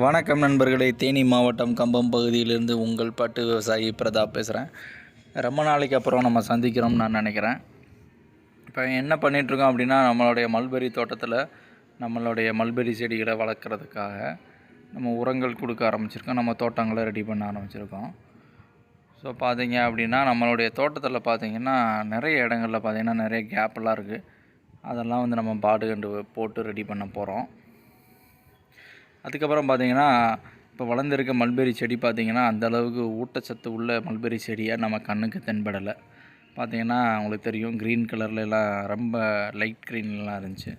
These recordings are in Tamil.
வணக்கம் நண்பர்களே. தேனி மாவட்டம் கம்பம் பகுதியிலிருந்து உங்கள் பட்டு விவசாயி பிரதாப் பேசுகிறேன் ரொம்ப நாளைக்கு அப்புறம் நம்ம சந்திக்கிறோம்னு நான் நினைக்கிறேன். இப்போ என்ன பண்ணிகிட்ருக்கோம் அப்படின்னா நம்மளுடைய மல்பெரி தோட்டத்தில் நம்மளுடைய மல்பெரி செடிகளை வளர்க்குறதுக்காக நம்ம உரங்கள் கொடுக்க ஆரம்பிச்சிருக்கோம். நம்ம தோட்டங்களை ரெடி பண்ண ஆரம்பிச்சிருக்கோம். ஸோ பார்த்தீங்க அப்படின்னா நம்மளுடைய தோட்டத்தில் பார்த்திங்கன்னா நிறைய இடங்களில் பார்த்திங்கன்னா நிறைய கேப்பெல்லாம் இருக்குது அதெல்லாம் வந்து நம்ம பாடு கண்டு போட்டு ரெடி பண்ண போகிறோம் அதுக்கப்புறம் பார்த்திங்கன்னா இப்போ வளர்ந்துருக்க மல்பெரி செடி பார்த்திங்கன்னா அந்த அளவுக்கு ஊட்டச்சத்து உள்ள மல்பெரி செடியாக நம்ம கண்ணுக்கு தென்படலை. பார்த்தீங்கன்னா உங்களுக்கு தெரியும் க்ரீன் கலரில் எல்லாம் ரொம்ப லைட் க்ரீன்லாம் இருந்துச்சு.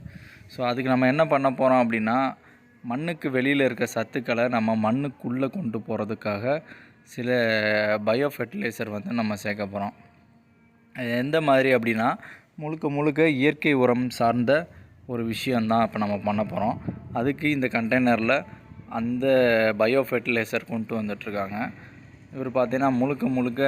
ஸோ அதுக்கு நம்ம என்ன பண்ண போகிறோம் அப்படின்னா மண்ணுக்கு வெளியில் இருக்க சத்துக்களை நம்ம மண்ணுக்குள்ளே கொண்டு போகிறதுக்காக சில பயோ ஃபெர்டிலைசர் வந்து நம்ம சேர்க்க போகிறோம் அது எந்த மாதிரி அப்படின்னா முழுக்க முழுக்க இயற்கை உரம் சார்ந்த ஒரு விஷயந்தான் இப்போ நம்ம பண்ண போகிறோம் அதுக்கு இந்த கண்டெய்னரில் அந்த பயோ ஃபெர்டிலைசர் கொண்டு வந்துட்ருக்காங்க இவர் பார்த்தீங்கன்னா முழுக்க முழுக்க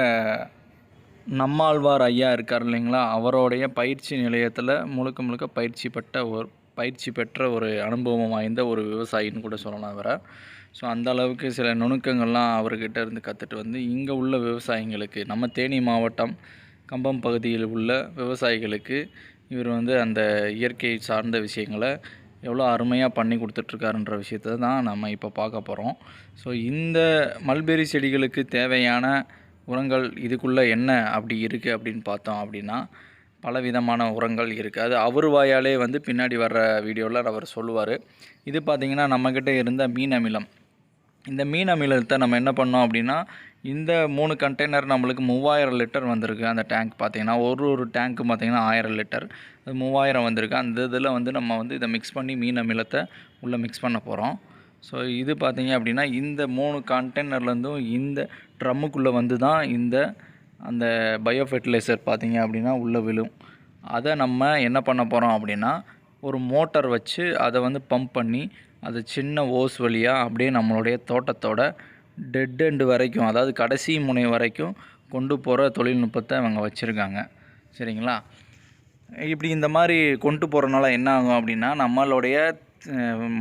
நம்மாழ்வார் ஐயா இருக்கார் இல்லைங்களா? அவருடைய பயிற்சி நிலையத்தில் முழுக்க முழுக்க பயிற்சி பெற்ற ஒரு பயிற்சி பெற்ற ஒரு அனுபவம் வாய்ந்த ஒரு விவசாயின்னு கூட சொல்லலாம் அவரை. ஸோ அந்த அளவுக்கு சில நுணுக்கங்கள்லாம் அவர்கிட்ட இருந்து கற்றுட்டு வந்து இங்கே உள்ள விவசாயிங்களுக்கு நம்ம தேனி மாவட்டம் கம்பம் பகுதியில் உள்ள விவசாயிகளுக்கு இவர் வந்து அந்த இயற்கை சார்ந்த விஷயங்களை எவ்வளோ அருமையாக பண்ணி கொடுத்துட்ருக்காருன்ற விஷயத்த தான் நம்ம இப்போ பார்க்க போகிறோம். ஸோ இந்த மல்பெரி செடிகளுக்கு தேவையான உரங்கள் இதுக்குள்ளே என்ன அப்படி இருக்குது அப்படின்னு பார்த்தோம் அப்படின்னா பல விதமான உரங்கள் இருக்குது. அது அவர் வாயாலே வந்து பின்னாடி வர்ற வீடியோவில் அவர் சொல்லுவார். இது பார்த்திங்கன்னா நம்மக்கிட்ட இருந்த மீன் அமிலம். இந்த மீன் அமிலத்தை நம்ம என்ன பண்ணோம் அப்படின்னா இந்த மூணு கண்டெய்னர் நம்மளுக்கு மூவாயிரம் லிட்டர் வந்திருக்கு. அந்த டேங்க் பார்த்தீங்கன்னா ஒரு ஒரு டேங்க்கு பார்த்திங்கன்னா ஆயிரம் லிட்டர். மூவாயிரம் வந்திருக்கு. அந்த இதில் வந்து நம்ம வந்து இதை மிக்ஸ் பண்ணி மீன் அமிலத்தை உள்ளே மிக்ஸ் பண்ண போகிறோம் ஸோ இது பார்த்திங்க அப்படின்னா இந்த மூணு கண்டெய்னர்லேருந்தும் இந்த ட்ரம்முக்குள்ளே வந்து தான் இந்த அந்த பயோ ஃபெர்டிலைசர் பார்த்தீங்க அப்படின்னா உள்ளே விழும். அதை நம்ம என்ன பண்ண போகிறோம் அப்படின்னா ஒரு மோட்டார் வச்சு அதை வந்து பம்ப் பண்ணி அது சின்ன ஓஸ் வழியாக அப்படியே நம்மளுடைய தோட்டத்தோட டெட் எண்டு வரைக்கும் அதாவது கடைசி முனை வரைக்கும் கொண்டு போகிற தொழில்நுட்பத்தை அவங்க வச்சுருக்காங்க. சரிங்களா? இப்படி இந்த மாதிரி கொண்டு போகிறனால என்ன ஆகும் அப்படின்னா நம்மளுடைய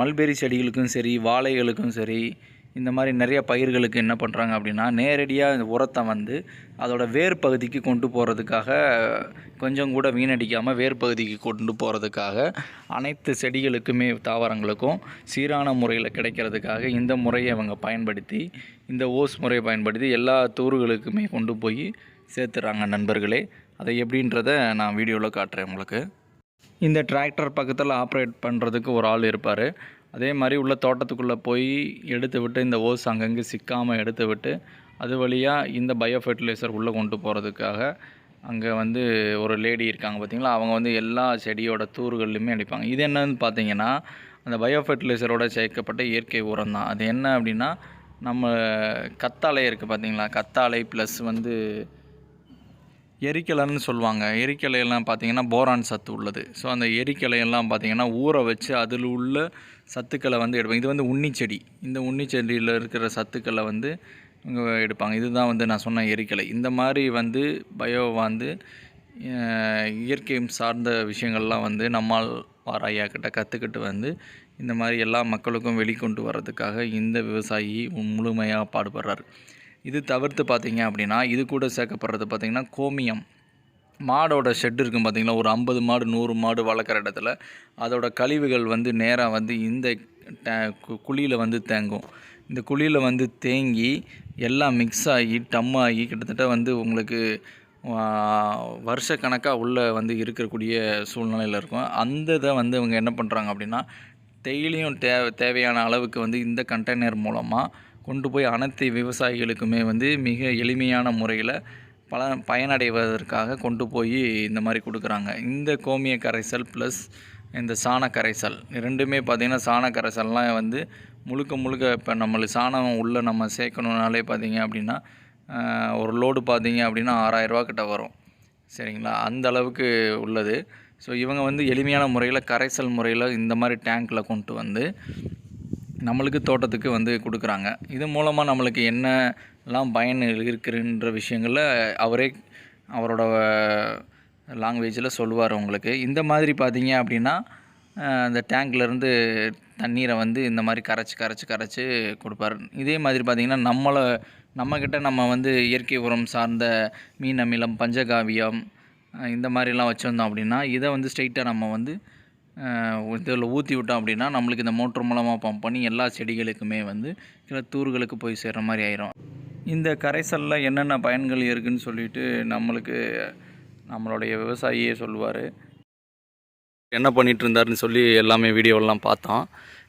மல்பெரி செடிகளுக்கும் சரி வாழைகளுக்கும் சரி இந்த மாதிரி நிறைய பயிர்களுக்கு என்ன பண்ணுறாங்க அப்படின்னா நேரடியாக இந்த உரத்தை வந்து அதோடய வேர் பகுதிக்கு கொண்டு போகிறதுக்காக கொஞ்சம் கூட வீணடிக்காமல் வேர் பகுதிக்கு கொண்டு போகிறதுக்காக அனைத்து செடிகளுக்குமே தாவரங்களுக்கும் சீரான முறையில் கிடைக்கிறதுக்காக இந்த முறையை அவங்க பயன்படுத்தி இந்த ஓஸ் முறையை பயன்படுத்தி எல்லா தூறுகளுக்குமே கொண்டு போய் சேர்த்துறாங்க நண்பர்களே. அதை எப்படின்றத நான் வீடியோவில் காட்டுறேன் உங்களுக்கு. இந்த டிராக்டர் பக்கத்தில் ஆப்ரேட் பண்ணுறதுக்கு ஒரு ஆள் இருப்பார். அதே மாதிரி உள்ள தோட்டத்துக்குள்ளே போய் எடுத்து விட்டு இந்த ஓஸ் அங்கங்கே சிக்காமல் எடுத்து விட்டு அது வழியாக இந்த பயோ ஃபெர்டிலைசர் உள்ளே கொண்டு போகிறதுக்காக அங்கே வந்து ஒரு லேடி இருக்காங்க பார்த்தீங்களா அவங்க வந்து எல்லா செடியோட தூறுகள்லையுமே அடிப்பாங்க. இது என்னன்னு பார்த்தீங்கன்னா அந்த பயோ ஃபெர்டிலைசரோட சேர்க்கப்பட்ட இயற்கை உரம் தான். அது என்ன அப்படின்னா நம்ம கத்தாழை இருக்குது பார்த்தீங்களா கத்தாழை ப்ளஸ் வந்து எரிக்கலைன்னு சொல்லுவாங்க. எரிக்கலையெல்லாம் பார்த்தீங்கன்னா போரான் சத்து உள்ளது. ஸோ அந்த எரிக்கலையெல்லாம் பார்த்தீங்கன்னா ஊற வச்சு அதில் உள்ள சத்துக்களை வந்து எடுப்பாங்க. இது வந்து உன்னிச்செடி இந்த உன்னிச்செடியில் இருக்கிற சத்துக்களை வந்து இங்கே எடுப்பாங்க. இதுதான் வந்து நான் சொன்ன எரிக்கலை. இந்த மாதிரி வந்து பயோ வந்து இயற்கை சார்ந்த விஷயங்கள்லாம் வந்து நம்மால் வாராயா கிட்ட கற்றுக்கிட்டு வந்து இந்த மாதிரி எல்லா மக்களுக்கும் வெளிக்கொண்டு வர்றதுக்காக இந்த விவசாயி முழுமையாக பாடுபடுறாரு. இது தவிர்த்து பார்த்தீங்க அப்படின்னா இது கூட சேர்க்கப்படுறது பார்த்திங்கன்னா கோமியம். மாடோட ஷெட் இருக்கும் பார்த்திங்களா? ஒரு ஐம்பது மாடு நூறு மாடு வளர்க்குற இடத்துல அதோட கழிவுகள் வந்து நேராக வந்து இந்த குழியில் வந்து தேங்கும். இந்த குழியில் வந்து தேங்கி எல்லாம் மிக்ஸ் ஆகி டம் ஆகி கிட்டத்தட்ட வந்து உங்களுக்கு வருஷக்கணக்காக உள்ளே வந்து இருக்கக்கூடிய சூழ்நிலையில் இருக்கும். அந்த இதை வந்து இவங்க என்ன பண்ணுறாங்க அப்படின்னா டெய்லியும் தே தேவையான அளவுக்கு வந்து இந்த கண்டெய்னர் மூலமாக கொண்டு போய் அனைத்து விவசாயிகளுக்குமே வந்து மிக எளிமையான முறையில் பல பயனடைவதற்காக கொண்டு போய் இந்த மாதிரி கொடுக்குறாங்க. இந்த கோமிய கரைசல் ப்ளஸ் இந்த சாண கரைசல் ரெண்டுமே பார்த்திங்கன்னா சாண கரைசல்லாம் வந்து முழுக்க முழுக்க இப்போ நம்மளுக்கு சாணம் உள்ளே நம்ம சேர்க்கணுனாலே பார்த்தீங்க அப்படின்னா ஒரு லோடு பார்த்தீங்க அப்படின்னா ஆறாயிரரூவா கிட்ட வரும். சரிங்களா? அந்த அளவுக்கு உள்ளது. ஸோ இவங்க வந்து எளிமையான முறையில் கரைசல் முறையில் இந்த மாதிரி டேங்க்கில் கொண்டு வந்து நம்மளுக்கு தோட்டத்துக்கு வந்து கொடுக்குறாங்க. இது மூலமாக நம்மளுக்கு என்னெல்லாம் பயன் இருக்குன்ற விஷயங்களில் அவரே அவரோட லாங்குவேஜில் சொல்லுவார் உங்களுக்கு. இந்த மாதிரி பார்த்தீங்க அப்படின்னா அந்த டேங்க்லேருந்து தண்ணீரை வந்து இந்த மாதிரி கரைச்சி கரைச்சி கரைச்சி கொடுப்பாரு. இதே மாதிரி பார்த்திங்கன்னா நம்மளை நம்மக்கிட்ட நம்ம வந்து இயற்கை உரம் சார்ந்த மீன் அமிலம் பஞ்சகாவியம் இந்த மாதிரிலாம் வச்சுருந்தோம் அப்படின்னா இதை வந்து ஸ்ட்ரெயிட்டாக நம்ம வந்து இதில் ஊற்றி விட்டோம் அப்படின்னா நம்மளுக்கு இந்த மோட்ரு மூலமாக பம்ப் பண்ணி எல்லா செடிகளுக்குமே வந்து சில தூர்களுக்கு போய் சேர்கிற மாதிரி ஆயிரும். இந்த கரைசலில் என்னென்ன பயன்கள் இருக்குன்னு சொல்லிட்டு நம்மளுக்கு நம்மளுடைய விவசாயியே சொல்லுவார். என்ன பண்ணிட்டு இருந்தாருன்னு சொல்லி எல்லாமே வீடியோவெல்லாம் பார்த்தோம்.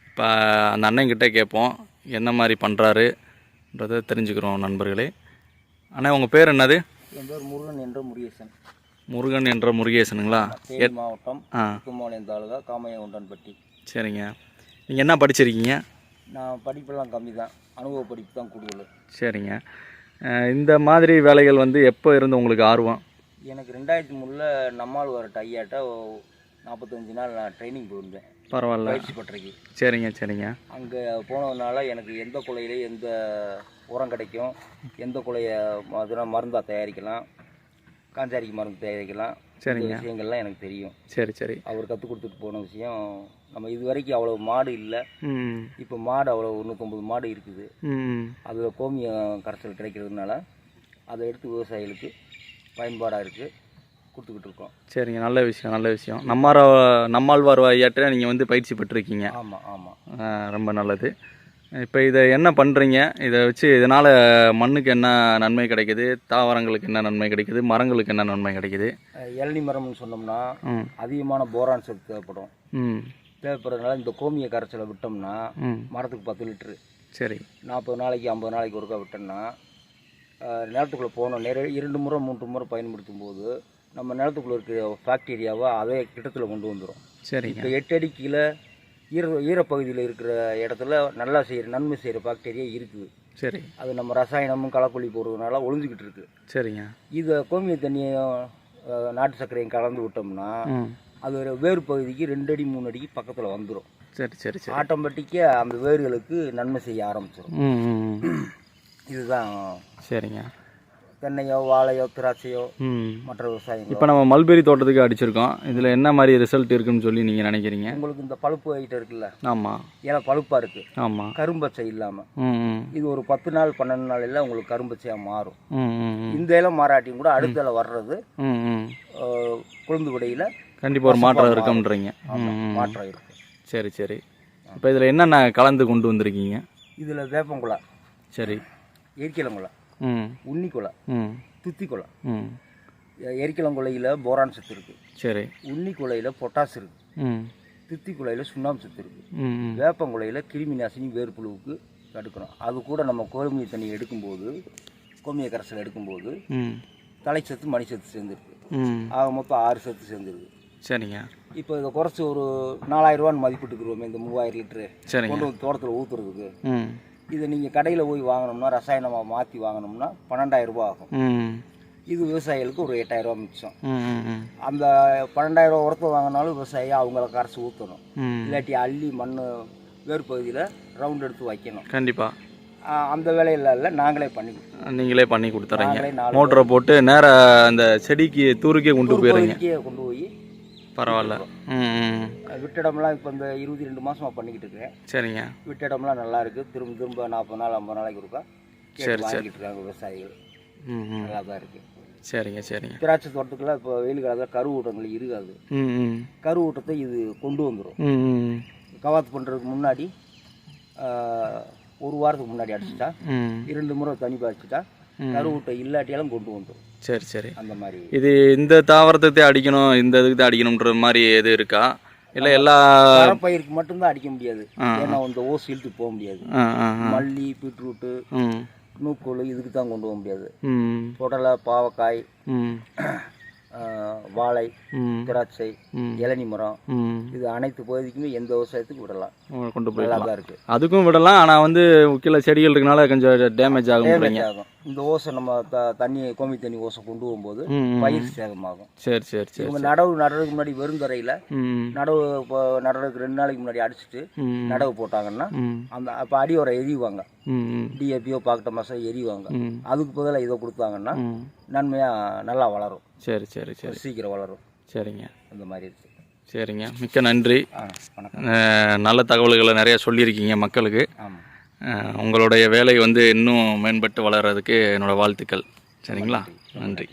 இப்போ அந்த அண்ணன்கிட்ட கேட்போம் என்ன மாதிரி பண்ணுறாருன்றதை தெரிஞ்சுக்கிறோம் நண்பர்களே. அண்ணா உங்கள் பேர் என்னது? என் பேர் முருகன் என்ற முருகேசன். முருகன் என்ற முருகேசனுங்களா? தேனி மாவட்டம் ஆ. கும்மாளையம் தாலுகா காமையகுண்டன்பட்டி சரிங்க. நீங்கள் என்ன படிச்சிருக்கீங்க? நான் படிப்பெல்லாம் கம்மி தான் அனுபவ படிப்பு தான் கூடுதல். சரிங்க. அஹ் இந்த மாதிரி வேலைகள் வந்து எப்போ இருந்து உங்களுக்கு ஆர்வம்? எனக்கு ரெண்டாயிரத்தி மூணில் நம்மால் வர டையாட்ட நாற்பத்தஞ்சு நாள் நான் ட்ரைனிங் போயிருந்தேன். பரவாயில்ல. பயிற்சி பட்டறைக்கு சரிங்க சரிங்க. அங்கே போனதுனால எனக்கு எந்த குலையில எந்த உரம் கிடைக்கும் எந்த குலைய அதெல்லாம் மருந்தாக தயாரிக்கலாம். காஞ்சாரிக்கு மருந்து தயாரிக்கலாம். சரிங்க. விஷயங்கள்லாம் எனக்கு தெரியும். சரி சரி. அவர் கற்றுக் கொடுத்துட்டு போன விஷயம் நம்ம இது வரைக்கும் அவ்வளோ மாடு இல்லை. இப்போ மாடு அவ்வளோ நூற்றம்பது மாடு இருக்குது. அதில் கோமியம் கரைசல் கிடைக்கிறதுனால அதை எடுத்து விவசாயிகளுக்கு பயன்பாடாக இருக்குது கொடுத்துக்கிட்டு இருக்கோம். சரிங்க. நல்ல விஷயம் நல்ல விஷயம். நம்மார நம்மாழ்வார் ஐயாட்ட நீங்கள் வந்து பயிற்சி பெற்றிருக்கீங்க. ஆமாம் ஆமாம் ரொம்ப நல்லது. இப்போ இதை என்ன பண்ணுறீங்க இதை வச்சு இதனால் மண்ணுக்கு என்ன நன்மை கிடைக்குது? தாவரங்களுக்கு என்ன நன்மை கிடைக்குது? மரங்களுக்கு என்ன நன்மை கிடைக்குது? இளநி மரம்னு சொன்னோம்னா அதிகமான போரான் சத்து தேவைப்படும். தேவைப்படுறதுனால இந்த கோமிய கரைசலை விட்டோம்னா மரத்துக்கு பத்து லிட்ரு. சரி. நாற்பது நாளைக்கு ஐம்பது நாளைக்கு ஒருக்கா விட்டோம்னா நிலத்துக்குள்ளே போகணும் நிறைய இரண்டு முறை மூன்று முறை பயன்படுத்தும் போது நம்ம நிலத்துக்குள்ளே இருக்கிற பாக்டீரியாவை அதே கிட்டத்தில் கொண்டு வந்துடும் சரிங்க. இப்போ எட்டு அடி கீழே ஈர ஈரப்பகுதியில் இருக்கிற இடத்துல நல்லா செய்கிற நன்மை செய்கிற பாக்டீரியா இருக்குது சரி. அது நம்ம ரசாயனமும் களைக்கொல்லி போடுறதுனால ஒளிஞ்சிக்கிட்டு இருக்கு. சரிங்க. இதை கோமிய தண்ணியும் நாட்டு சர்க்கரையும் கலந்து விட்டோம்னா அது ஒரு வேறு பகுதிக்கு ரெண்டு அடி மூணு அடிக்கு பக்கத்தில் வந்துடும் சரி சரி சரி. ஆட்டோமேட்டிக்காக அந்த வேர்களுக்கு நன்மை செய்ய ஆரம்பிச்சிடும். இதுதான் சரிங்க. தென்னையோ வாழையோ திராட்சையோ மற்ற விவசாயங்களோ. இப்போ நம்ம மல்பெரி தோட்டத்துக்கு அடிச்சிருக்கோம். இதில் என்ன மாதிரி ரிசல்ட் இருக்குன்னு சொல்லி நீங்கள் நினைக்கிறீங்க? உங்களுக்கு இந்த பழுப்பு ஐட்டம் இருக்குல்ல? ஆமாம் ஏன்னா பழுப்பாக இருக்குது ஆமாம் கரும்பச்சை இல்லாமல் இது ஒரு பத்து நாள் பன்னெண்டு நாளில் உங்களுக்கு கரும்பச்சையாக மாறும். இந்த இலை மாறாட்டியும் கூட அடுத்த இலை வர்றது கொழுந்து விடையில் கண்டிப்பாக ஒரு மாற்றம் இருக்குன்றீங்க. மாற்றம் இருக்கும் சரி சரி. இப்போ இதில் என்னென்ன கலந்து கொண்டு வந்திருக்கீங்க? இதில் வேப்பங்குலை சரி. எரிக்கிழங்குலை ம் உன்னிக்குலை. ம். துத்திக்குலை. ம். எரிக்கிழங்குலையில் போரான் சத்து இருக்குது சரி. உன்னிக்குலையில் பொட்டாஸ் இருக்குது ம். துத்திக்குலையில் சுண்ணாம்பு சத்து இருக்குது ம் வேப்பங்குலையில் கிருமி நாசினி வேர்ப்புழுவுக்கு தடுக்கணும். அது கூட நம்ம கோமிய தண்ணி எடுக்கும்போது கோமிய கரைசல் எடுக்கும்போது ம். தலைச்சத்து மணிச்சத்து சேர்ந்துருக்கு. ம். ஆக மொத்தம் ஆறு சத்து சேர்ந்துருக்கு. சரிங்க. இப்போ இதை குறைச்சி ஒரு நாலாயிரம் ரூபான்னு மதிப்பிட்டுக்குருவோமே இந்த மூவாயிரம் லிட்டரு கொண்டு தோட்டத்தில் ஊற்றுறதுக்கு இதை நீங்கள் கடையில் போய் வாங்கினோம்னா ரசாயனமாக மாற்றி வாங்கினோம்னா பன்னெண்டாயிரம் ரூபாய் ஆகும். இது விவசாயிகளுக்கு ஒரு எட்டாயிரம் ரூபாய் மிச்சம். அந்த பன்னெண்டாயிரம் ரூபா உரத்தை வாங்கினாலும் விவசாயி அவங்கள கரைச்சி ஊற்றணும் இல்லாட்டி அள்ளி மண் வேறு பகுதியில் ரவுண்ட் எடுத்து வைக்கணும். கண்டிப்பாக அந்த வேலையில் இல்லை நாங்களே பண்ணி. நீங்களே பண்ணி கொடுத்துறீங்க. மோட்டரை போட்டு நேராக அந்த செடிக்கு தூருக்கே கொண்டு போயிடுறீங்க கொண்டு போய் பரவாயில்ல. ம் ம். விட்ட இடம்லாம் இப்போ இந்த இருபத்தி ரெண்டு மாசமா பண்ணிக்கிட்டு இருக்கேன் சரிங்க. விட்ட இடம்லாம் நல்லா இருக்கு. திரும்ப திரும்ப நாற்பது நாள் ஐம்பது நாளைக்கு இருக்கா சரி, வாங்கிட்டு இருக்காங்க விவசாயிகள். நல்லா தான் இருக்கு. சரிங்க சரிங்க. திராட்சை தோட்டத்துக்குலாம் இப்போ வெயில் காலத்தில் கரு ஊட்டங்கள் இருக்காது. கரு ஊட்டத்தை இது கொண்டு வந்துடும் கவாத்து பண்ணுறதுக்கு முன்னாடி ஒரு வாரத்துக்கு முன்னாடி அடிச்சிட்டா இரண்டு முறை தண்ணி பாய்ச்சிட்டா கரு ஊட்டை இல்லாட்டியாலும் கொண்டு வந்துடும் சரி சரி. அந்த மாதிரி. இது இந்த தாவரத்தை அடிக்கணும் இந்த இதுக்கு தான் அடிக்கணுன்ற மாதிரி எது இருக்கா? இல்லை எல்லா மரப்பயிருக்கு மட்டும்தான் அடிக்க முடியாது. ஏன்னா அந்த ஓஸ் இழுத்து போக முடியாது. மல்லி பீட்ரூட்டு நூக்கோல் இதுக்கு தான் கொண்டு போக முடியாது. புடலை பாவக்காய் வாழை திராட்சை இளநி மரம் இது அனைத்து பகுதிக்குமே எந்த விவசாயத்துக்கு விடலாம். கொண்டு நல்லா போயிடலாம் தான் இருக்கு. அதுக்கும் விடலாம் ஆனால் வந்து கீழே செடிகள் இருக்கனால கொஞ்சம் டேமேஜ் டேமேஜ் ஆகும். இந்த ஓசை நம்ம த தண்ணி கோமி தண்ணி ஓசை கொண்டு போகும்போது. பயிர் சேதமாகும். சரி சரி சரி இவங்க நடவு நடுறதுக்கு முன்னாடி வெறும் தரையில் நடவு இப்போ நடுறதுக்கு ரெண்டு நாளைக்கு முன்னாடி அடிச்சுட்டு நடவு போட்டாங்கன்னா அந்த அப்போ அடி உரம் எரிவாங்க டிஏபியோ பாக்ட மாசம் எரிவாங்க. அதுக்கு பதிலாக இதை கொடுத்தாங்கன்னா நன்மையாக நல்லா வளரும். சரி சரி சரி. சீக்கிரம் வளரும். சரிங்க. அந்த மாதிரி சரிங்க. மிக்க நன்றி. நல்ல தகவல்களை நிறைய சொல்லியிருக்கீங்க மக்களுக்கு. உங்களுடைய வேலை வந்து இன்னும் மேம்பட்டு வளர்கிறதுக்கு என்னோடய வாழ்த்துக்கள். சரிங்களா? நன்றி.